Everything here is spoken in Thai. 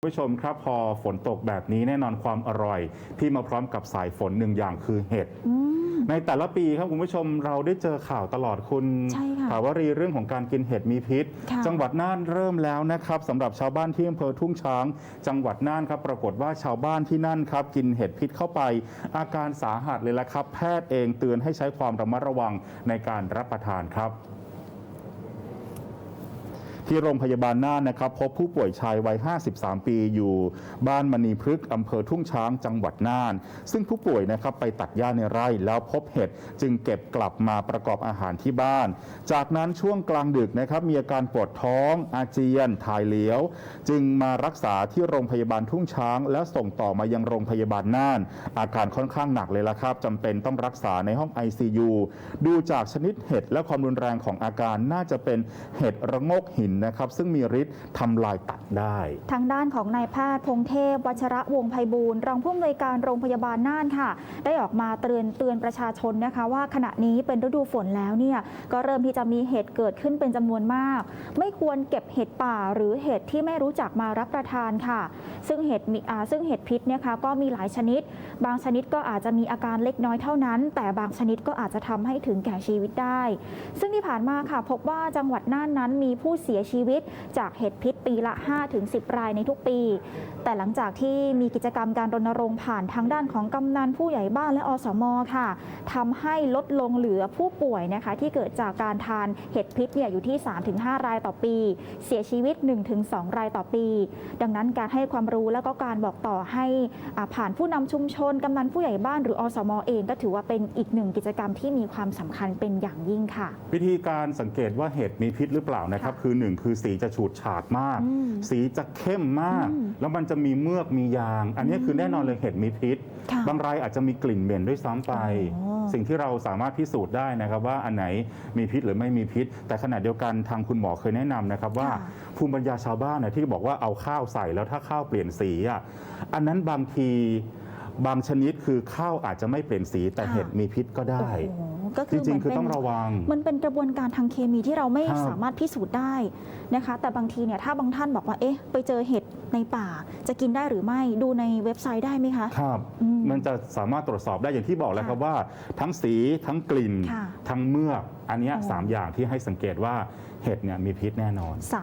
คุณผู้ชมครับพอฝนตกแบบนี้แน่นอนความอร่อย ที่มาพร้อมกับสายฝนหนึ่งอย่างคือเห็ดอืมในแต่ละปีครับคุณผู้ชมเราได้เจอข่าวตลอดคุณใช่ค่ะถาวรีเรื่องของการกินเห็ดมีพิษค่ะจังหวัดน่านเริ่มแล้วนะครับสำหรับชาวบ้านที่อำเภอทุ่งช้าง จังหวัดน่านครับปรากฏว่าชาวบ้านที่นั่นครับกินเห็ดพิษเข้าไป อาการสาหัสเลยละครับ แพทย์เองเตือนให้ใช้ความระมัดระวังในการรับประทานครับ ที่โรงพยาบาลน่านนะครับพบผู้ป่วยชายวัย 53 ปีอยู่บ้านมณีพฤกษ์อำเภอทุ่งช้างจังหวัดน่าน ซึ่งผู้ป่วยนะครับไปตัดหญ้าในไร่แล้วพบเห็ดจึงเก็บกลับมาประกอบอาหารที่บ้าน จากนั้นช่วงกลางดึกนะครับมีอาการปวดท้อง อาเจียน ถ่ายเหลว จึงมารักษาที่โรงพยาบาลทุ่งช้าง แล้วส่งต่อมายังโรงพยาบาลน่าน อาการค่อนข้างหนักเลยละครับจำเป็นต้องรักษาในห้อง ICU ดูจากชนิดเห็ดและความรุนแรงของอาการน่าจะเป็นเห็ดระงกหินนะครับซึ่งมีฤทธิ์ทำลายตับได้ ทางด้านของนายแพทย์พงเทพ วัชระวงไพบูลย์รองผู้อำนวยการโรงพยาบาลน่านค่ะ ได้ออกมาเตือนเตือนประชาชนนะคะ ว่าขณะนี้เป็นฤดูฝนแล้วเนี่ยก็เริ่มที่จะมีเห็ดเกิดขึ้นเป็นจำนวนมาก ไม่ควรเก็บเห็ดป่าหรือเห็ดที่ไม่รู้จักมารับประทานค่ะ ซึ่งเห็ดมีอ่าซึ่งเห็ดพิษเนี่ยค่ะก็มีหลายชนิด บางชนิดก็อาจจะมีอาการเล็กน้อยเท่านั้น แต่บางชนิดก็อาจจะทำให้ถึงแก่ชีวิตได้ ซึ่งที่ผ่านมาค่ะพบว่าจังหวัดน่านนั้นมีผู้เสียชีวิต จากเห็ดพิษปีละ 5-10 รายในทุกปี แต่หลังจากที่มีกิจกรรมการรณรงค์ผ่านทางด้านของกำนันผู้ใหญ่บ้านและอสมค่ะทำให้ลดลงเหลือผู้ป่วยนะคะ ที่เกิดจากการทานเห็ดพิษเนี่ยอยู่ที่ 3-5 รายต่อปี เสียชีวิต 1-2 รายต่อปี ดังนั้นการให้ความรู้แล้วก็การบอกต่อให้ผ่านผู้นำชุมชนกำนันผู้ใหญ่บ้านหรืออสมเอง ก็ถือว่าเป็นอีกหนึ่งกิจกรรมที่มีความสำคัญเป็นอย่างยิ่งค่ะ วิธีการสังเกตว่าเห็ดมีพิษหรือเปล่านะครับ คือหนึ่งคือสีจะฉูดฉาดมากอืมสีจะเข้มมากอืมแล้วมันจะมีเมือกมียาง อันนี้คือแน่นอนเลยเห็ดมีพิษค่ะบางรายอาจจะมีกลิ่นเหม็นด้วยซ้ำไปอ๋อสิ่งที่เราสามารถพิสูจน์ได้นะครับว่าอันไหนมีพิษหรือไม่มีพิษ แต่ขณะเดียวกันทางคุณหมอเคยแนะนำนะครับว่าค่ะภูมิปัญญาชาวบ้านนะที่บอกว่าเอาข้าวใส่แล้วถ้าข้าวเปลี่ยนสีอะอันนั้นบางทีบางชนิดคือข้าวอาจจะไม่เปลี่ยนสีแต่ค่ะเห็ดมีพิษก็ได้ โอ้โห ก็จคือริงเหๆคือมืนต้องเป็นระวัง มันเป็นกระบวนการทางเคมีที่เราไม่ครับสามารถพิสูจน์ได้นะคะ แต่บางทีเนี่ยถ้าบางท่านบอกว่าเอ๊ะไปเจอเห็ดในป่า จะกินได้หรือไม่ดูในเว็บไซต์ได้ไหมคะ ครับ อืมมันจะสามารถตรวจสอบได้อย่างที่บอกแล้วครับว่า ทั้งสีทั้งกลิ่น ค่ะทั้งเมือก อันเนี้ยอ๋อสามอย่างที่ให้สังเกตว่าเห็ดเนี่ยมีพิษแน่นอน